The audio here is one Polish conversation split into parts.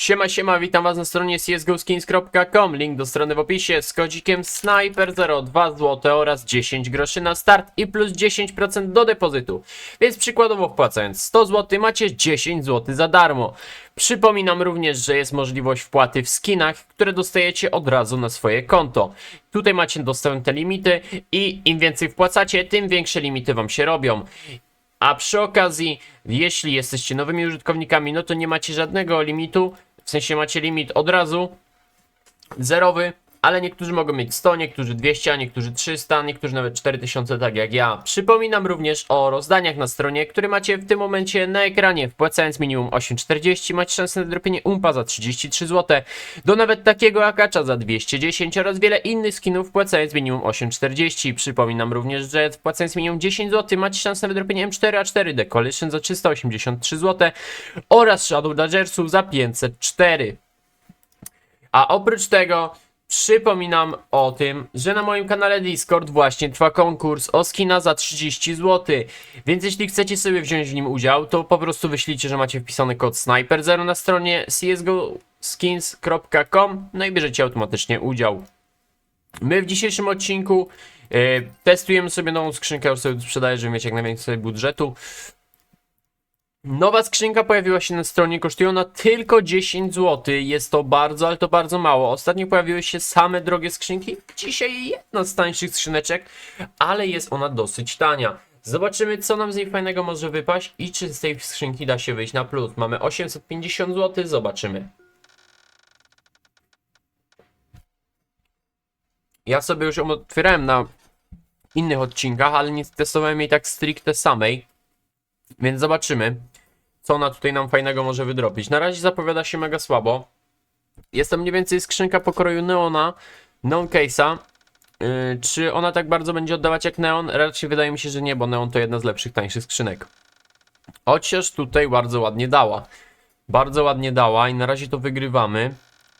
Siema, siema, witam was na stronie csgoskins.com, link do strony w opisie z kodzikiem SNIPER 2 zł oraz 10 groszy na start i plus 10% do depozytu. Więc przykładowo wpłacając 100 zł macie 10 zł za darmo. Przypominam również, że jest możliwość wpłaty w skinach, które dostajecie od razu na swoje konto. Tutaj macie dostępne limity i im więcej wpłacacie, tym większe limity wam się robią. A przy okazji, jeśli jesteście nowymi użytkownikami, no to nie macie żadnego limitu, w sensie macie limit od razu, zerowy, ale niektórzy mogą mieć 100, niektórzy 200, a niektórzy 300, niektórzy nawet 4000, tak jak ja. Przypominam również o rozdaniach na stronie, które macie w tym momencie na ekranie. Wpłacając minimum 8,40 macie szansę na dropienie umpa za 33 zł, do nawet takiego akacza za 210 oraz wiele innych skinów wpłacając minimum 8,40. Przypominam również, że wpłacając minimum 10 zł macie szansę na wydropienie M4A4 Decoration za 383 zł oraz Shadow Dodgersów za 504. A oprócz tego przypominam o tym, że na moim kanale Discord właśnie trwa konkurs o skina za 30 zł. Więc jeśli chcecie sobie wziąć w nim udział, to po prostu wyślijcie, że macie wpisany kod Sniper0 na stronie csgoskins.com no i bierzecie automatycznie udział. My w dzisiejszym odcinku e, testujemy sobie nową skrzynkę, już sobie sprzedaję, żeby mieć jak najwięcej budżetu. Nowa skrzynka pojawiła się na stronie, kosztuje ona tylko 10 zł. Jest to bardzo, ale to bardzo mało. Ostatnio pojawiły się same drogie skrzynki. Dzisiaj jedna z tańszych skrzyneczek, ale jest ona dosyć tania. Zobaczymy, co nam z niej fajnego może wypaść i czy z tej skrzynki da się wyjść na plus. Mamy 850 zł, zobaczymy. Ja sobie już ją otwierałem na innych odcinkach, ale nie testowałem jej tak stricte samej. Więc zobaczymy, co ona tutaj nam fajnego może wydropić. Na razie zapowiada się mega słabo. Jest to mniej więcej skrzynka pokroju Neona, Neon Case'a. Yy, czy ona tak bardzo będzie oddawać jak Neon? Raczej wydaje mi się, że nie, bo Neon to jedna z lepszych, tańszych skrzynek. Chociaż tutaj bardzo ładnie dała. Bardzo ładnie dała i na razie to wygrywamy.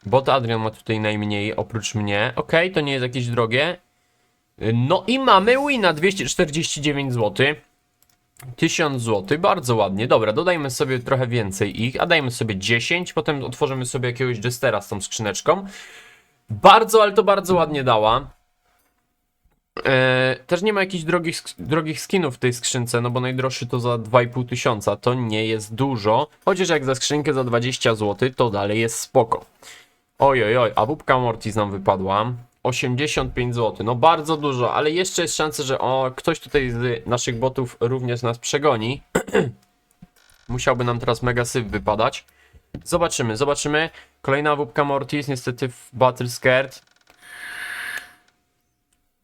Bot Adrian ma tutaj najmniej oprócz mnie. Ok, to nie jest jakieś drogie. Yy, No i mamy wina 249 zł. 1000 zł, bardzo ładnie. Dobra, dodajmy sobie trochę więcej ich, a dajmy sobie 10, potem otworzymy sobie jakiegoś jestera z tą skrzyneczką. Bardzo, ale to bardzo ładnie dała. Eee, też nie ma jakichś drogich, drogich skinów w tej skrzynce, no bo najdroższy to za 2,5 tysiąca, to nie jest dużo. Chociaż jak za skrzynkę za 20 zł, to dalej jest spoko. Oj, oj, oj, a wupka Mortis nam wypadła. 85 zł, no bardzo dużo, ale jeszcze jest szansa, że o, ktoś tutaj z naszych botów również nas przegoni. Musiałby nam teraz mega syf wypadać. Zobaczymy, zobaczymy. Kolejna wupka Mortis, niestety w Battle Scared.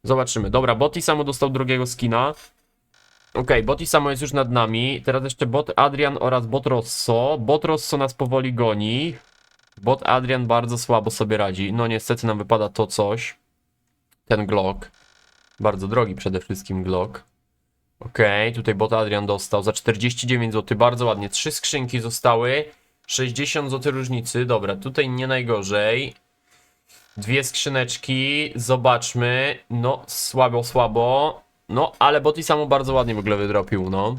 Zobaczymy. Dobra, Botti samo dostał drugiego skina. Okej, Botti samo jest już nad nami. Teraz jeszcze bot Adrian oraz bot Rosso. Bot Rosso nas powoli goni. Bot Adrian bardzo słabo sobie radzi. No niestety nam wypada to coś. Ten Glock. Bardzo drogi przede wszystkim Glock. Okej, tutaj bot Adrian dostał za 49 zł. Bardzo ładnie. Trzy skrzynki zostały. 60 zł różnicy. Dobra, tutaj nie najgorzej. Dwie skrzyneczki. Zobaczmy. No, słabo, słabo. No, ale Botti samo bardzo ładnie w ogóle wydropił, no.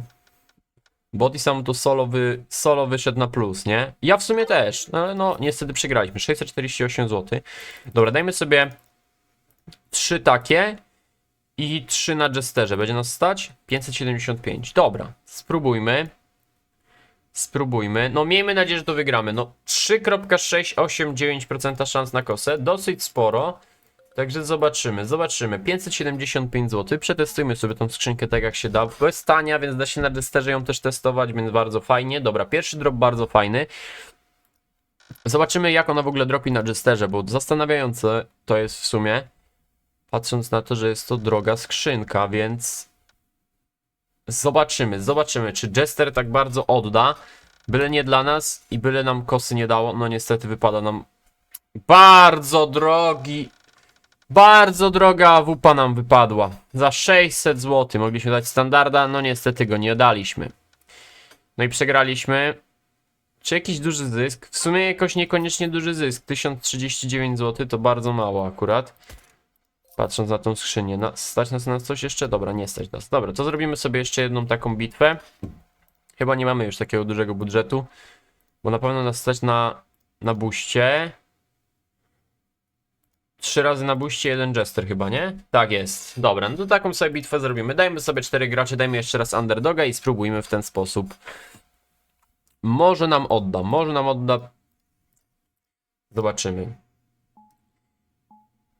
Body sam to solo, wy, solo wyszedł na plus, nie? Ja w sumie też, no, ale no niestety przegraliśmy. 648 zł. Dobra, dajmy sobie trzy takie i trzy na Jesterze. Będzie nas stać? 575. Dobra, spróbujmy. Spróbujmy. No miejmy nadzieję, że to wygramy. No 3,689% szans na kosę. Dosyć sporo. Także zobaczymy, zobaczymy. 575 zł. Przetestujmy sobie tą skrzynkę tak jak się da. Jest tania, więc da się na desterze ją też testować, więc bardzo fajnie. Dobra, pierwszy drop bardzo fajny. Zobaczymy jak ona w ogóle dropi na Jesterze, bo zastanawiające to jest w sumie. Patrząc na to, że jest to droga skrzynka, więc zobaczymy, zobaczymy czy Jester tak bardzo odda. Byle nie dla nas i byle nam kosy nie dało. No niestety wypada nam bardzo drogi bardzo droga wupa nam wypadła. Za 600 zł mogliśmy dać standarda, no niestety go nie daliśmy. No i przegraliśmy. Czy jakiś duży zysk? W sumie jakoś niekoniecznie duży zysk. 1039 zł to bardzo mało akurat. Patrząc na tą skrzynię. No, stać nas na coś jeszcze? Dobra, nie stać nas. Dobra, to zrobimy sobie jeszcze jedną taką bitwę. Chyba nie mamy już takiego dużego budżetu. Bo na pewno nas stać na na buście. Trzy razy na buście, jeden jester chyba, nie? Tak jest. Dobra, no to taką sobie bitwę zrobimy. Dajmy sobie cztery gracze, dajmy jeszcze raz underdoga i spróbujmy w ten sposób. Może nam odda, może nam odda. Zobaczymy.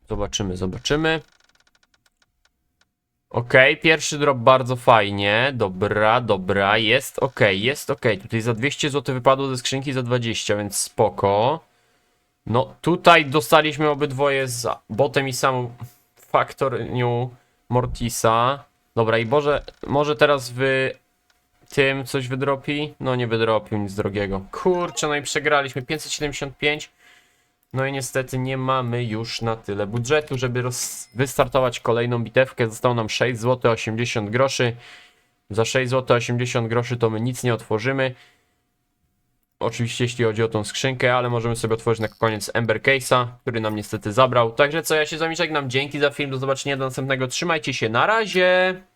Zobaczymy, zobaczymy. Okej, pierwszy drop bardzo fajnie. Dobra, dobra, jest ok, jest ok. Tutaj za 200 zł wypadło ze skrzynki za 20, więc spoko. No, tutaj dostaliśmy obydwoje z botem i samą Factor New Mortisa. Dobra, i Boże, może teraz w tym coś wydropi? No, nie wydropił nic drogiego. Kurczę, no i przegraliśmy 575. No i niestety nie mamy już na tyle budżetu, żeby wystartować kolejną bitewkę. Zostało nam 6 zł 80 groszy. Za 6 zł 80 groszy to my nic nie otworzymy. Oczywiście jeśli chodzi o tą skrzynkę, ale możemy sobie otworzyć na koniec Ember Case'a, który nam niestety zabrał. Także co, ja się z wami żegnam. Dzięki za film, do zobaczenia do następnego. Trzymajcie się, na razie!